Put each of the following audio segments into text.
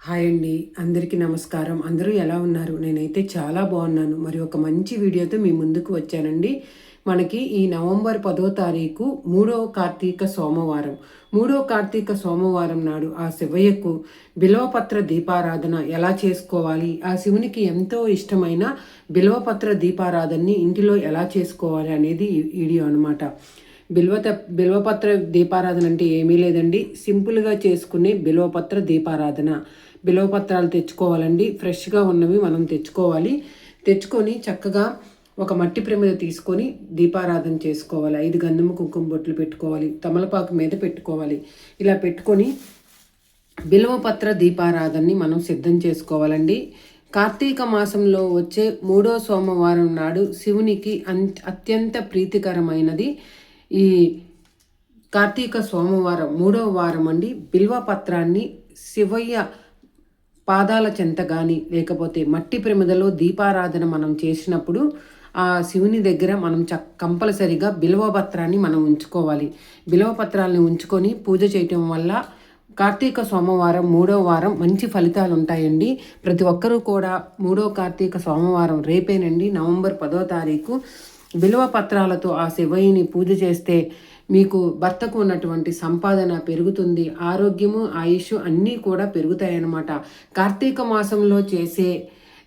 Hi అండి. అందరికీ నమస్కారం. అందరూ ఎలా ఉన్నారు? నేనైతే చాలా బాగున్నాను. మరి ఒక మంచి వీడియోతో మీ ముందుకు వచ్చానండి. మనకి ఈ నవంబర్ పదో తారీఖు మూడవ కార్తీక సోమవారం. మూడో కార్తీక సోమవారం నాడు ఆ శివయ్యకు బిల్వపత్ర దీపారాధన ఎలా చేసుకోవాలి? ఆ శివునికి ఎంతో ఇష్టమైన బిల్వపత్ర దీపారాధనని ఇంటిలో ఎలా చేసుకోవాలి అనేది వీడియో అనమాట బిల్వత బిల్వపత్ర దీపారాధన అంటే ఏమీ లేదండి. సింపుల్గా చేసుకునే బిల్వపత్ర దీపారాధన. బిల్వపత్రాలు తెచ్చుకోవాలండి. ఫ్రెష్గా ఉన్నవి మనం తెచ్చుకోవాలి. తెచ్చుకొని చక్కగా ఒక మట్టి ప్రమిద తీసుకొని దీపారాధన చేసుకోవాలి. ఐదు గంధము కుంకుమ బొట్లు పెట్టుకోవాలి. తమలపాకు మీద పెట్టుకోవాలి. ఇలా పెట్టుకొని బిల్వపత్ర దీపారాధనని మనం సిద్ధం చేసుకోవాలండి. కార్తీక మాసంలో వచ్చే మూడో సోమవారం నాడు శివునికి అత్యంత ప్రీతికరమైనది ఈ కార్తీక సోమవారం మూడవ వారం అండి. బిల్వ పత్రాన్ని శివయ్య పాదాల చెంత కానీ లేకపోతే మట్టి ప్రమిదలో దీపారాధన మనం చేసినప్పుడు ఆ శివుని దగ్గర మనం చ కంపల్సరిగా బిల్వపత్రాన్ని మనం ఉంచుకోవాలి. బిల్వపత్రాలని ఉంచుకొని పూజ చేయటం వల్ల కార్తీక సోమవారం మూడో వారం మంచి ఫలితాలు ఉంటాయండి. ప్రతి ఒక్కరూ కూడా మూడో కార్తీక సోమవారం రేపేనండి నవంబర్ పదో తారీఖు బిల్వ పత్రాలతో ఆ శివయ్యని పూజ చేస్తే మీకు భర్తకు ఉన్నటువంటి సంపాదన పెరుగుతుంది ఆరోగ్యము ఆయుష్ అన్నీ కూడా పెరుగుతాయన్నమాట. కార్తీక మాసంలో చేసే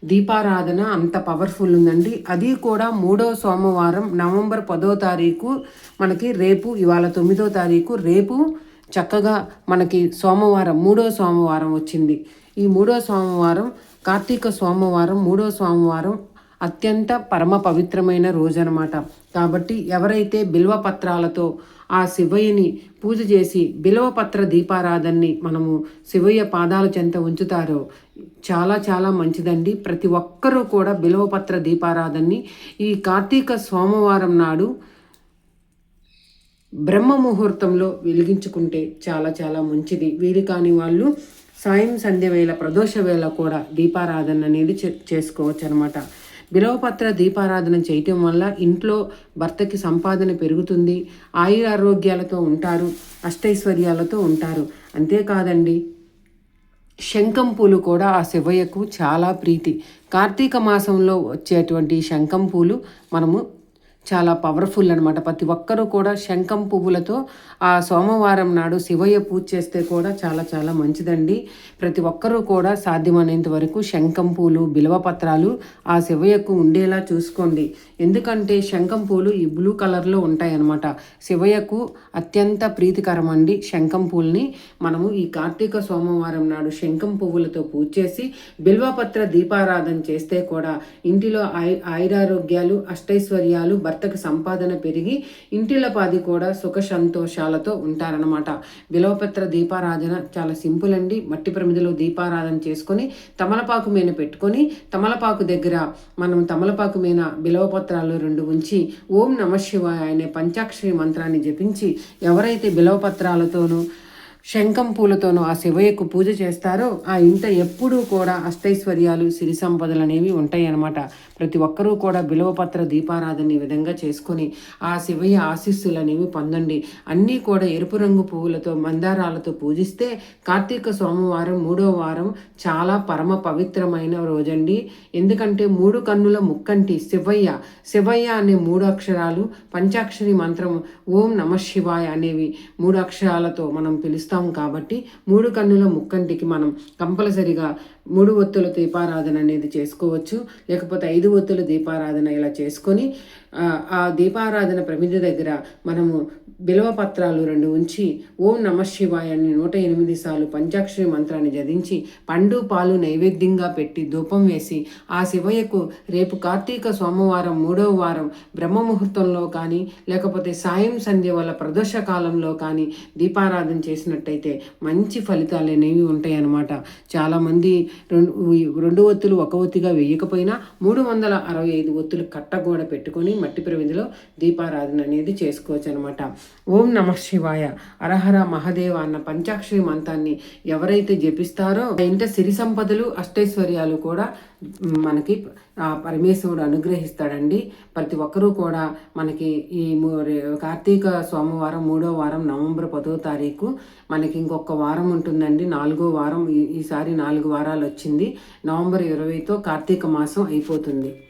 దీపారాధన అంత పవర్ఫుల్ ఉందండి. అది కూడా మూడో సోమవారం నవంబర్ పదో తారీఖు మనకి రేపు ఇవాళ తొమ్మిదో తారీఖు రేపు చక్కగా మనకి సోమవారం మూడో సోమవారం వచ్చింది. ఈ మూడో సోమవారం కార్తీక సోమవారం మూడో సోమవారం అత్యంత పరమ పవిత్రమైన రోజు అనమాట కాబట్టి ఎవరైతే బిల్వ పత్రాలతో ఆ శివయ్యని పూజ చేసి బిల్వపత్ర దీపారాధనని మనము శివయ్య పాదాల చెంత ఉంచుతారో చాలా చాలా మంచిదండి. ప్రతి ఒక్కరూ కూడా బిల్వపత్ర దీపారాధనని ఈ కార్తీక సోమవారం నాడు బ్రహ్మ ముహూర్తంలో వెలిగించుకుంటే చాలా చాలా మంచిది. వీలు కాని వాళ్ళు సాయం సంధ్య వేళ ప్రదోష వేళ కూడా దీపారాధన అనేది చేసుకోవచ్చు అనమాట బిలవపత్ర దీపారాధన చేయటం వల్ల ఇంట్లో భర్తకి సంపాదన పెరుగుతుంది. ఆయురారోగ్యాలతో ఉంటారు అష్టైశ్వర్యాలతో ఉంటారు. అంతేకాదండి శంఖం పూలు కూడా ఆ శివయ్యకు చాలా ప్రీతి. కార్తీక మాసంలో వచ్చేటువంటి శంఖం పూలు మనము చాలా పవర్ఫుల్ అనమాట ప్రతి ఒక్కరూ కూడా శంఖం పువ్వులతో ఆ సోమవారం నాడు శివయ్య పూజ చేస్తే కూడా చాలా చాలా మంచిదండి. ప్రతి ఒక్కరూ కూడా సాధ్యమైనంత వరకు శంఖం పూలు బిలవపత్రాలు ఆ శివయ్యకు ఉండేలా చూసుకోండి. ఎందుకంటే శంఖం పూలు ఈ బ్లూ కలర్లో ఉంటాయన్నమాట. శివయ్యకు అత్యంత ప్రీతికరం అండి శంఖం పూల్ని. మనము ఈ కార్తీక సోమవారం నాడు శంఖం పువ్వులతో పూజ చేసి బిల్వపత్ర దీపారాధన చేస్తే కూడా ఇంటిలో ఆయ ఆయురారోగ్యాలు అష్టైశ్వర్యాలు భర్తకు సంపాదన పెరిగి ఇంటిలపాది కూడా సుఖ సంతోషాలతో ఉంటారనమాట బిలవపత్ర దీపారాధన చాలా సింపుల్ అండి. మట్టి ప్రమిదిలో దీపారాధన చేసుకొని తమలపాకు మీద పెట్టుకొని తమలపాకు దగ్గర మనం తమలపాకు మీద బిలవపత్రాలు రెండు ఉంచి ఓం నమ శివాయ అనే పంచాక్షరి మంత్రాన్ని జపించి ఎవరైతే బిలవపత్రాలతోనూ శంఖం పూలతోనూ ఆ శివయ్యకు పూజ చేస్తారో ఆ ఇంట ఎప్పుడూ కూడా అష్టైశ్వర్యాలు సిరి సంపదలు అనేవి ఉంటాయి అన్నమాట ప్రతి ఒక్కరూ కూడా బిలవపత్ర దీపారాధన ఈ విధంగా చేసుకొని ఆ శివయ్య ఆశీస్సులు అనేవి పొందండి. అన్నీ కూడా ఎరుపు రంగు పువ్వులతో మందారాలతో పూజిస్తే కార్తీక సోమవారం మూడో వారం చాలా పరమ పవిత్రమైన రోజండి. ఎందుకంటే మూడు కన్నుల ముక్కంటి శివయ్య శివయ్య అనే మూడు అక్షరాలు పంచాక్షరి మంత్రం ఓం నమ శివాయ అనేవి మూడు అక్షరాలతో మనం పిలుస్తాం. చేస్తాం కాబట్టి మూడు కన్నుల ముక్కంటికి మనం కంపల్సరిగా మూడు ఒత్తుల దీపారాధన అనేది చేసుకోవచ్చు. లేకపోతే ఐదు ఒత్తుల దీపారాధన ఇలా చేసుకొని ఆ దీపారాధన ప్రమిది దగ్గర మనము బిలవ పత్రాలు రెండు ఉంచి ఓం నమ శివాయ అని నూట ఎనిమిది సార్లు పంచాక్షరి మంత్రాన్ని జదించి పండు పాలు నైవేద్యంగా పెట్టి ధూపం వేసి ఆ శివయ్యకు రేపు కార్తీక సోమవారం మూడవ వారం బ్రహ్మ ముహూర్తంలో కానీ లేకపోతే సాయం సంధ్య వల్ల ప్రదోష కాలంలో కానీ దీపారాధన చేసినట్టయితే మంచి ఫలితాలు అనేవి ఉంటాయి అన్నమాట చాలామంది రెండు రెండు ఒత్తులు ఒక ఒత్తిగా వేయకపోయినా మూడు వందల అరవై ఐదు ఒత్తులు కట్టగోడ పెట్టుకొని మట్టి ప్రమిదిలో దీపారాధన అనేది చేసుకోవచ్చు అనమాట ఓం నమ శివాయ. అరహర మహదేవ అన్న పంచాక్షరి మంతాన్ని ఎవరైతే జపిస్తారో ఇంత సిరి సంపదలు అష్టైశ్వర్యాలు కూడా మనకి పరమేశ్వరుడు అనుగ్రహిస్తాడండి. ప్రతి ఒక్కరూ కూడా మనకి ఈ కార్తీక సోమవారం మూడో వారం నవంబర్ పదో తారీఖు మనకి ఇంకొక వారం ఉంటుందండి. నాలుగో వారం ఈ- ఈసారి నాలుగు వారాలు వచ్చింది. నవంబర్ ఇరవైతో కార్తీక మాసం అయిపోతుంది.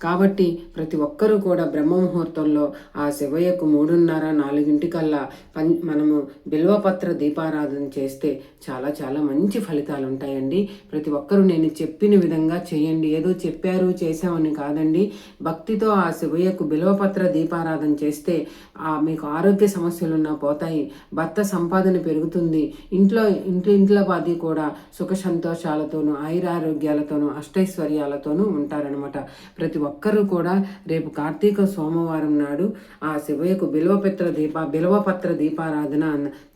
కాబట్టి ప్రతి ఒక్కరూ కూడా బ్రహ్మ ముహూర్తంలో ఆ శివయ్యకు మూడున్నర నాలుగింటికల్లా పం మనము బిల్వపత్ర దీపారాధన చేస్తే చాలా చాలా మంచి ఫలితాలు ఉంటాయండి ప్రతి ఒక్కరూ నేను చెప్పిన విధంగా చేయండి. ఏదో చెప్పారు చేశామని కాదండి. భక్తితో ఆ శివయ్యకు బిల్వపత్ర దీపారాధన చేస్తే ఆ మీకు ఆరోగ్య సమస్యలున్నా పోతాయి భర్త సంపాదన పెరుగుతుంది ఇంట్లో ఇంట్లో ఇంట్లో బాధి కూడా సుఖ సంతోషాలతోనూ ఆయురారోగ్యాలతోనూ అష్టైశ్వర్యాలతోనూ ఉంటారనమాట ప్రతి ఒక్కరూ కూడా రేపు కార్తీక సోమవారం నాడు ఆ శివయ్యకు బిల్వపత్ర దీప బిల్వపత్ర దీపారాధన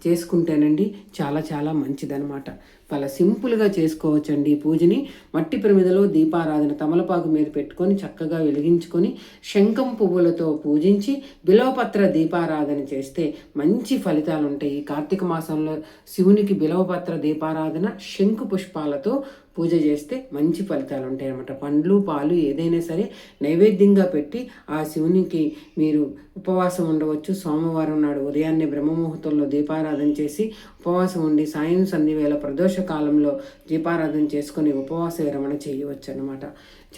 చేసుకుంటేనండి చాలా చాలా మంచిదనమాట చాలా సింపుల్గా చేసుకోవచ్చండి ఈ పూజని. మట్టి ప్రమిదలో దీపారాధన తమలపాకు మీద పెట్టుకొని చక్కగా వెలిగించుకొని శంఖం పువ్వులతో పూజించి బిలవపత్ర దీపారాధన చేస్తే మంచి ఫలితాలు ఉంటాయి ఈ కార్తీక మాసంలో శివునికి బిలవపత్ర దీపారాధన శంకు పుష్పాలతో పూజ చేస్తే మంచి ఫలితాలు ఉంటాయి అన్నమాట. పండ్లు పాలు ఏదైనా సరే నైవేద్యంగా పెట్టి ఆ శివునికి మీరు ఉపవాసం ఉండవచ్చు. సోమవారం నాడు ఉదయాన్నే బ్రహ్మముహూర్తంలో దీపారాధన చేసి ఉపవాసం ఉండి సాయం సంధి వేళ ప్రదోష కాలంలో దీపారాధన చేసుకొని ఉపవాస విరమణ చేయవచ్చు అనమాట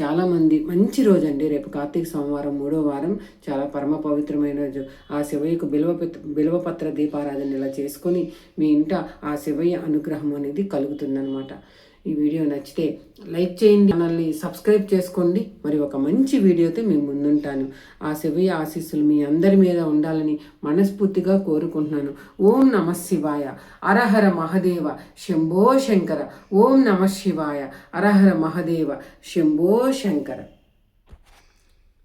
చాలామంది మంచి రోజు అండి రేపు కార్తీక సోమవారం మూడో వారం చాలా పరమ పవిత్రమైన రోజు. ఆ శివయ్యకు బిల్వ బిల్వపత్ర దీపారాధన ఇలా చేసుకొని మీ ఇంట ఆ శివయ్య అనుగ్రహం అనేది కలుగుతుందనమాట ఈ వీడియో నచ్చితే లైక్ చేయండి ఛానల్ని సబ్స్క్రైబ్ చేసుకోండి. మరి ఒక మంచి వీడియోతో మేము ముందుంటాను. ఆ శివయ్య ఆశీస్సులు మీ అందరి మీద ఉండాలని మనస్ఫూర్తిగా కోరుకుంటున్నాను. ఓం నమ శివాయ. అరహర మహదేవ. శంభో శంకర. ఓం నమ శివాయ. అరహర మహదేవ. శంభో శంకర.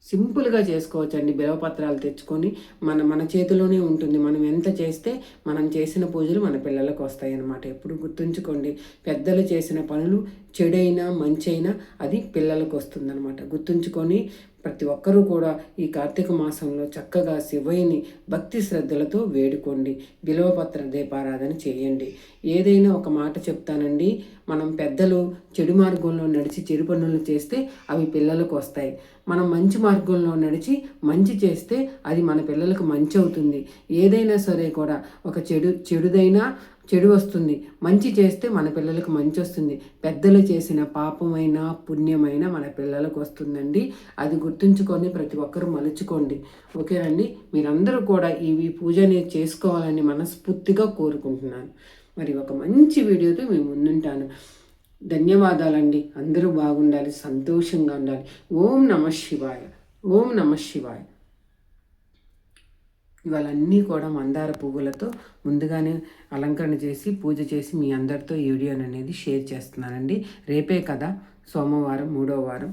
సింపుల్గా చేసుకోవచ్చండి. బిలవపత్రాలు తెచ్చుకొని మన మన చేతిలోనే ఉంటుంది. మనం ఎంత చేస్తే మనం చేసిన పూజలు మన పిల్లలకు వస్తాయి అన్నమాట ఎప్పుడు గుర్తుంచుకోండి. పెద్దలు చేసిన పనులు చెడైనా మంచైనా అది పిల్లలకు వస్తుందన్నమాట. గుర్తుంచుకొని ప్రతి ఒక్కరూ కూడా ఈ కార్తీక మాసంలో చక్కగా శివయ్యని భక్తి శ్రద్ధలతో వేడుకోండి. బిలవపత్ర దీపారాధన చేయండి. ఏదైనా ఒక మాట చెప్తానండి. మనం పెద్దలు చెడు మార్గంలో నడిచి చెడు పనులు చేస్తే అవి పిల్లలకు వస్తాయి. మనం మంచి మార్గంలో నడిచి మంచి చేస్తే అది మన పిల్లలకు మంచి అవుతుంది. ఏదైనా సరే కూడా ఒక చెడు చెడుదైనా చెడు వస్తుంది. మంచి చేస్తే మన పిల్లలకు మంచి వస్తుంది. పెద్దలు చేసిన పాపమైన పుణ్యమైన మన పిల్లలకు వస్తుందండి. అది గుర్తుంచుకొని ప్రతి ఒక్కరూ మలుచుకోండి. ఓకేనండి మీరందరూ కూడా ఈ ఈ పూజని చేసుకోవాలని మనస్ఫూర్తిగా కోరుకుంటున్నాను. మరి ఒక మంచి వీడియోతో మేము ముందుంటాను. ధన్యవాదాలండి. అందరూ బాగుండాలి సంతోషంగా ఉండాలి. ఓం నమ శివాయ. ఓం నమ శివాయ. ఇవన్నీ కూడా మందార పువ్వులతో ముందుగానే అలంకరణ చేసి పూజ చేసి మీ అందరితో ఈ వీడియోని అనేది షేర్ చేస్తున్నానండి. రేపే కదా సోమవారం మూడో వారం.